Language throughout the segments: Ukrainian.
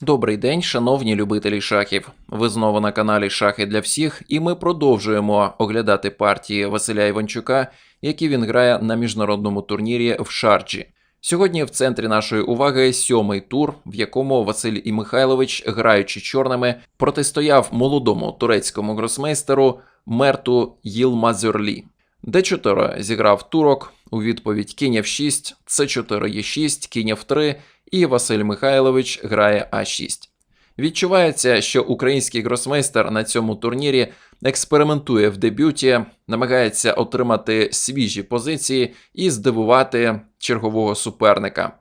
Добрий день, шановні любителі шахів. Ви знову на каналі Шахи для всіх, і ми продовжуємо оглядати партії Василя Іванчука, які він грає на міжнародному турнірі в Шарджі. Сьогодні в центрі нашої уваги сьомий тур, в якому Василь і Михайлович, граючи чорними, протистояв молодому турецькому гросмейстеру Мерту Їлмазюрлі. Д4 зіграв турок, у відповідь кінь F6, С4 Е6, кінь F3 і Василь Михайлович грає А6. Відчувається, що український гросмейстер на цьому турнірі експериментує в дебюті, намагається отримати свіжі позиції і здивувати чергового суперника.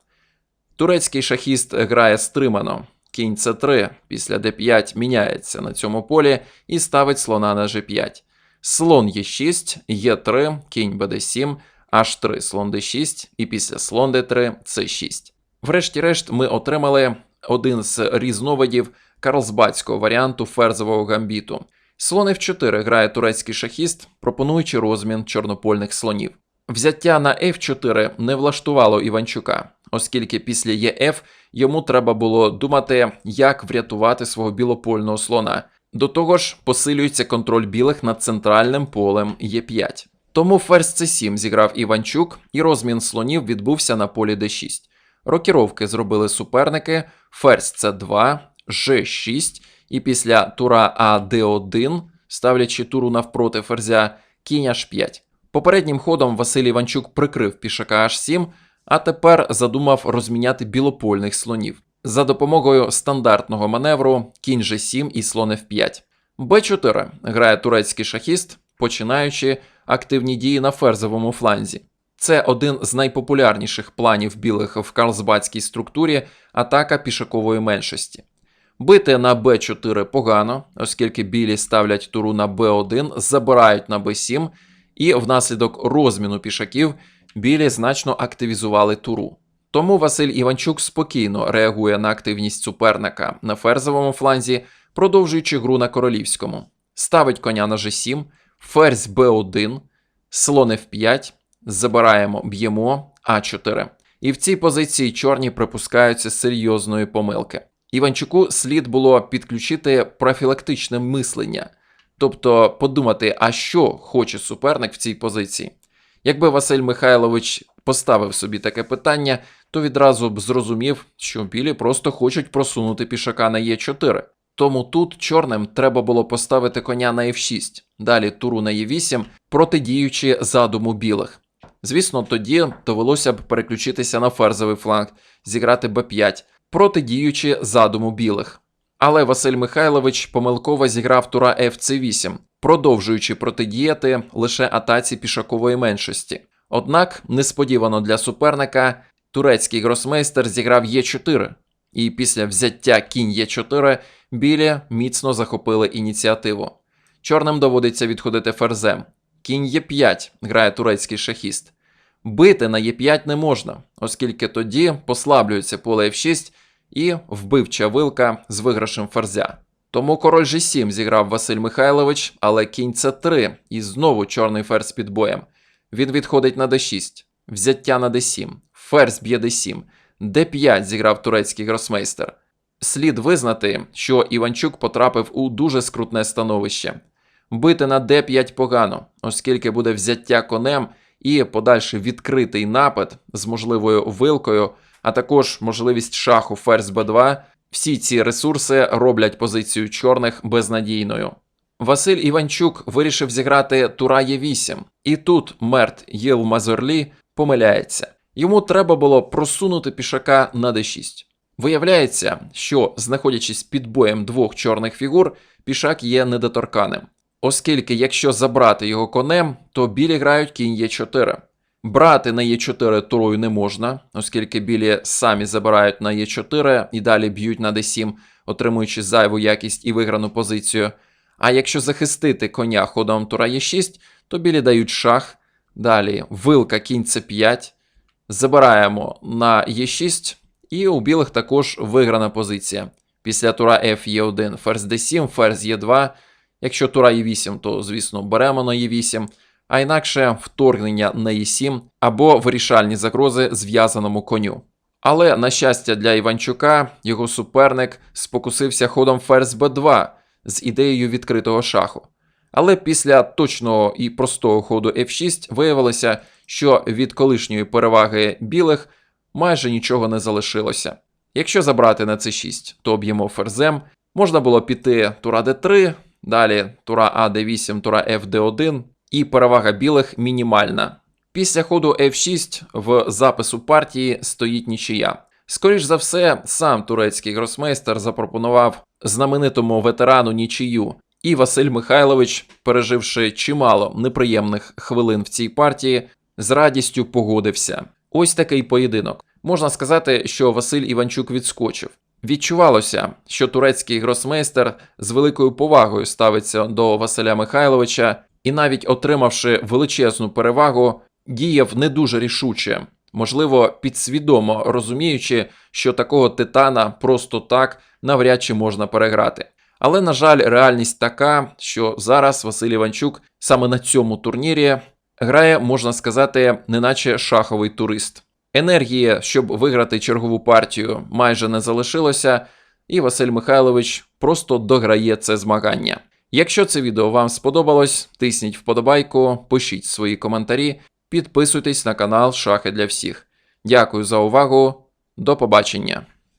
Турецький шахіст грає стримано. Кінь С3 після Д5 міняється на цьому полі і ставить слона на G5. Слон Е6, Е3, кінь БД7, H3, слон D6 і після слон D3 С6. Врешті-решт, ми отримали один з різновидів карлсбадського варіанту ферзового гамбіту. Слон F4 грає турецький шахіст, пропонуючи розмін чорнопольних слонів. Взяття на F4 не влаштувало Іванчука, оскільки після ЄФ йому треба було думати, як врятувати свого білопольного слона. До того ж, посилюється контроль білих над центральним полем Е5. Тому ферзь С7 зіграв Іванчук, і розмін слонів відбувся на полі d6. Рокіровки зробили суперники, ферзь С2, Ж6, і після тура АД1, ставлячи туру навпроти ферзя, кінь H5. Попереднім ходом Василь Іванчук прикрив пішака H7, а тепер задумав розміняти білопольних слонів за допомогою стандартного маневру кінь G7 і слон F5. Б4 грає турецький шахіст, починаючи активні дії на ферзовому фланзі. Це один з найпопулярніших планів білих в карлсбадській структурі атака пішакової меншості. Бити на Б4 погано, оскільки білі ставлять туру на Б1, забирають на Б7, і внаслідок розміну пішаків білі значно активізували туру. Тому Василь Іванчук спокійно реагує на активність суперника на ферзовому фланзі, продовжуючи гру на королівському. Ставить коня на G7, ферзь Б1, слон F5, забираємо, б'ємо А4. І в цій позиції чорні припускаються серйозної помилки. Іванчуку слід було підключити профілактичне мислення, тобто подумати, а що хоче суперник в цій позиції. Якби Василь Михайлович поставив собі таке питання, то відразу б зрозумів, що білі просто хочуть просунути пішака на Е4. Тому тут чорним треба було поставити коня на F6, далі туру на Е8, протидіючи задуму білих. Звісно, тоді довелося б переключитися на ферзовий фланг, зіграти Б5, протидіючи задуму білих. Але Василь Михайлович помилково зіграв тура FC8, продовжуючи протидіяти лише атаці пішакової меншості. Однак, несподівано для суперника, турецький гросмейстер зіграв Е4, і після взяття кінь Е4 білі міцно захопили ініціативу. Чорним доводиться відходити ферзем. Кінь Е5 грає турецький шахіст. Бити на Е5 не можна, оскільки тоді послаблюється поле F6 і вбивча вилка з виграшем ферзя. Тому король G7 зіграв Василь Михайлович, але кінь С3 і знову чорний ферзь під боєм. Він відходить на d6, взяття на d7, ферзь б'є d7, d5 зіграв турецький гросмейстер. Слід визнати, що Іванчук потрапив у дуже скрутне становище. Бити на d5 погано, оскільки буде взяття конем і подальший відкритий напад з можливою вилкою, а також можливість шаху ферзь b2. Всі ці ресурси роблять позицію чорних безнадійною. Василь Іванчук вирішив зіграти тура Е8, і тут Мерт Єл Мазурлі помиляється. Йому треба було просунути пішака на d6. Виявляється, що, знаходячись під боєм двох чорних фігур, пішак є недоторканим. Оскільки, якщо забрати його конем, то білі грають кінь Е4. Брати на Е4 турою не можна, оскільки білі самі забирають на Е4 і далі б'ють на d7, отримуючи зайву якість і виграну позицію. А якщо захистити коня ходом тура Е6, то білі дають шах. Далі вилка кінь С5. Забираємо на Е6, і у білих також виграна позиція. Після тура F є 1 ферзь d7, ферзь Е2. Якщо тура Е8, то, звісно, беремо на Е8, а інакше вторгнення на Е7 або вирішальні загрози зв'язаному коню. Але, на щастя для Іванчука, його суперник спокусився ходом ферзь Б2 з ідеєю відкритого шаху. Але після точного і простого ходу F6 виявилося, що від колишньої переваги білих майже нічого не залишилося. Якщо забрати на c6, то об'ємо ферзем, можна було піти тура d3, далі тура А d8, тура Ф d1, і перевага білих мінімальна. Після ходу F6 в запису партії стоїть нічия. Скоріш за все, сам турецький гросмейстер запропонував знаменитому ветерану нічию, і Василь Михайлович, переживши чимало неприємних хвилин в цій партії, з радістю погодився. Ось такий поєдинок. Можна сказати, що Василь Іванчук відскочив. Відчувалося, що турецький гросмейстер з великою повагою ставиться до Василя Михайловича і, навіть отримавши величезну перевагу, діяв не дуже рішуче, можливо, підсвідомо розуміючи, що такого титана просто так навряд чи можна переграти. Але, на жаль, реальність така, що зараз Василь Іванчук саме на цьому турнірі грає, можна сказати, неначе шаховий турист. Енергії, щоб виграти чергову партію, майже не залишилося, і Василь Михайлович просто дограє це змагання. Якщо це відео вам сподобалось, тисніть вподобайку, пишіть свої коментарі, підписуйтесь на канал Шахи для всіх. Дякую за увагу, до побачення!